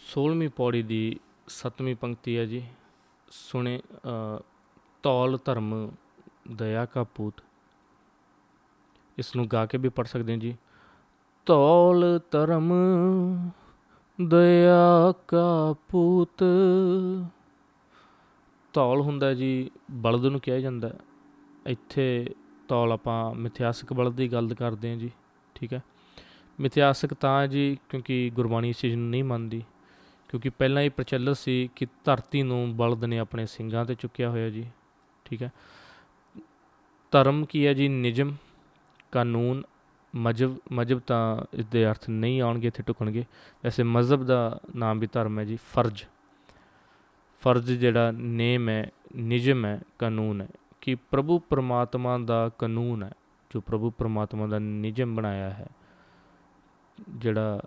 16ਵੀਂ ਪੌੜੀ ਦੀ 7ਵੀਂ ਪੰਕਤੀ ਹੈ ਜੀ। ਸੁਣੇ ਤੌਲ ਧਰਮ ਦਇਆ ਕਾ ਪੂਤ। ਇਸ ਨੂੰ ਗਾ ਕੇ ਵੀ ਪੜ ਸਕਦੇ ਹਾਂ ਜੀ। ਤੌਲ ਧਰਮ ਦਇਆ ਕਾ ਪੂਤ। ਤੌਲ ਹੁੰਦਾ ਜੀ, ਬਲਦ ਨੂੰ ਕਿਹਾ ਜਾਂਦਾ ਇੱਥੇ ਤੌਲ ਆਪਾਂ ਮਿਥਿਹਾਸਕ ਬਲਦ ਦੀ ਗੱਲ ਕਰਦੇ ਹਾਂ ਜੀ, ਠੀਕ ਹੈ। ਮਿਥਿਹਾਸਕ ਤਾਂ ਹੈ ਜੀ, ਕਿਉਂਕਿ ਗੁਰਬਾਣੀ ਇਸ ਚੀਜ਼ ਨੂੰ ਨਹੀਂ ਮੰਨਦੀ। ਕਿਉਂਕਿ ਪਹਿਲਾਂ ਇਹ ਪ੍ਰਚਲਿਤ ਸੀ ਕਿ ਧਰਤੀ ਨੂੰ ਬਲਦ ਨੇ ਆਪਣੇ ਸਿੰਘਾਂ ਤੇ ਚੁੱਕਿਆ ਹੋਇਆ ਜੀ, ਠੀਕ ਹੈ। ਧਰਮ ਕੀ ਹੈ ਜੀ? ਨਿਯਮ, ਕਾਨੂੰਨ, ਮਜਬ ਮਜਬ ਤਾਂ ਇਸ ਦੇ ਅਰਥ ਨਹੀਂ ਆਉਣਗੇ, ਇੱਥੇ ਟੁਕਣਗੇ ਵੈਸੇ ਮਜ਼ਹਬ ਦਾ ਨਾਮ ਵੀ ਧਰਮ ਹੈ ਜੀ, ਫਰਜ਼। ਫਰਜ਼ ਜਿਹੜਾ ਨੇਮ ਹੈ, ਨਿਯਮ ਹੈ, ਕਾਨੂੰਨ ਹੈ। ਕਿ ਪ੍ਰਭੂ ਪਰਮਾਤਮਾ ਦਾ ਕਾਨੂੰਨ ਹੈ, ਜੋ ਪ੍ਰਭੂ ਪਰਮਾਤਮਾ ਦਾ ਨਿਯਮ ਬਣਾਇਆ ਹੈ, ਜਿਹੜਾ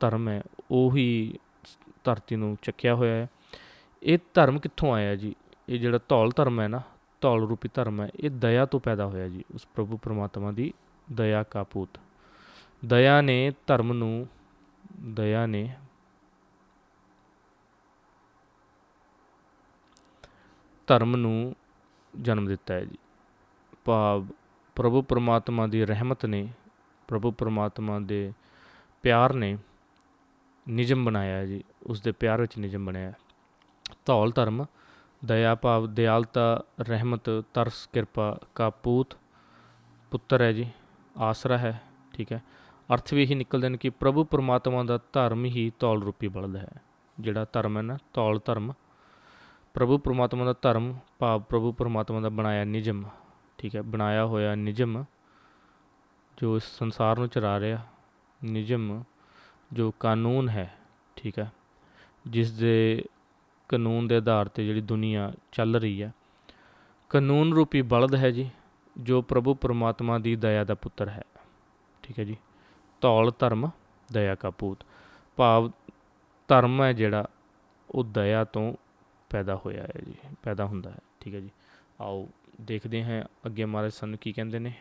ਧਰਮ ਹੈ, ਉਹੀ ਧਰਤੀ ਨੂੰ ਚੱਕਿਆ ਹੋਇਆ ਹੈ। ਇਹ ਧਰਮ ਕਿੱਥੋਂ ਆਇਆ ਜੀ? ਇਹ ਜਿਹੜਾ ਧੌਲ ਧਰਮ ਹੈ ਨਾ, ਧੌਲ ਰੂਪੀ ਧਰਮ ਹੈ, ਇਹ ਦਇਆ ਤੋਂ ਪੈਦਾ ਹੋਇਆ ਜੀ, ਉਸ ਪ੍ਰਭੂ ਪਰਮਾਤਮਾ ਦੀ ਦਇਆ ਕਾਪੂਤ ਦਇਆ ਨੇ ਧਰਮ ਨੂੰ, ਦਇਆ ਨੇ ਧਰਮ ਨੂੰ ਜਨਮ ਦਿੱਤਾ ਹੈ ਜੀ। ਭਾਵ ਪ੍ਰਭੂ ਪਰਮਾਤਮਾ ਦੀ ਰਹਿਮਤ ਨੇ, ਪ੍ਰਭੂ ਪਰਮਾਤਮਾ ਦੇ ਪਿਆਰ ਨੇ ਨਿਯਮ ਬਣਾਇਆ ਜੀ ਉਸ ਦੇ ਪਿਆਰ ਵਿੱਚ ਨਿਯਮ ਬਣਿਆ। ਧੌਲ ਧਰਮ, ਦਇਆ ਭਾਵ, ਦਿਆਲਤਾ, ਰਹਿਮਤ, ਤਰਸ, ਕਿਰਪਾ, ਕਾਪੂਤ, ਪੁੱਤਰ ਹੈ ਜੀ, ਆਸਰਾ ਹੈ, ਠੀਕ ਹੈ। ਅਰਥ ਵੀ ਇਹੀ ਨਿਕਲਦੇ ਨੇ ਕਿ ਪ੍ਰਭੂ ਪਰਮਾਤਮਾ ਦਾ ਧਰਮ ਹੀ ਤੌਲ ਰੂਪੀ ਬਲਦ ਹੈ। ਜਿਹੜਾ ਧਰਮ ਹੈ ਨਾ, ਧੌਲ ਧਰਮ, ਪ੍ਰਭੂ ਪਰਮਾਤਮਾ ਦਾ ਧਰਮ, ਭਾਵ ਪ੍ਰਭੂ ਪਰਮਾਤਮਾ ਦਾ ਬਣਾਇਆ ਨਿਯਮ, ਠੀਕ ਹੈ, ਬਣਾਇਆ ਹੋਇਆ ਨਿਯਮ ਜੋ ਇਸ ਸੰਸਾਰ ਨੂੰ ਚਲਾ ਰਿਹਾ, ਨਿਯਮ ਜੋ ਕਾਨੂੰਨ ਹੈ, ਠੀਕ ਹੈ, ਜਿਸ ਦੇ ਕਾਨੂੰਨ ਦੇ ਆਧਾਰ ਤੇ ਜਿਹੜੀ ਦੁਨੀਆ ਚੱਲ ਰਹੀ ਹੈ, ਕਾਨੂੰਨ ਰੂਪੀ ਬਲਦ ਹੈ ਜੀ, ਜੋ ਪ੍ਰਭੂ ਪਰਮਾਤਮਾ ਦੀ ਦਇਆ ਦਾ ਪੁੱਤਰ ਹੈ, ਠੀਕ ਹੈ ਜੀ, ਧੌਲ ਧਰਮ, ਦਇਆ ਕਾ ਪੂਤ, ਭਾਵ ਧਰਮ ਹੈ ਜਿਹੜਾ ਉਹ ਦਇਆ ਤੋਂ ਪੈਦਾ ਹੋਇਆ ਹੈ ਜੀ, ਪੈਦਾ ਹੁੰਦਾ ਹੈ, ਠੀਕ ਹੈ ਜੀ। ਆਓ ਦੇਖਦੇ ਹਾਂ ਅੱਗੇ ਮਹਾਰਾਜ ਸਾਨੂੰ ਕੀ ਕਹਿੰਦੇ ਨੇ।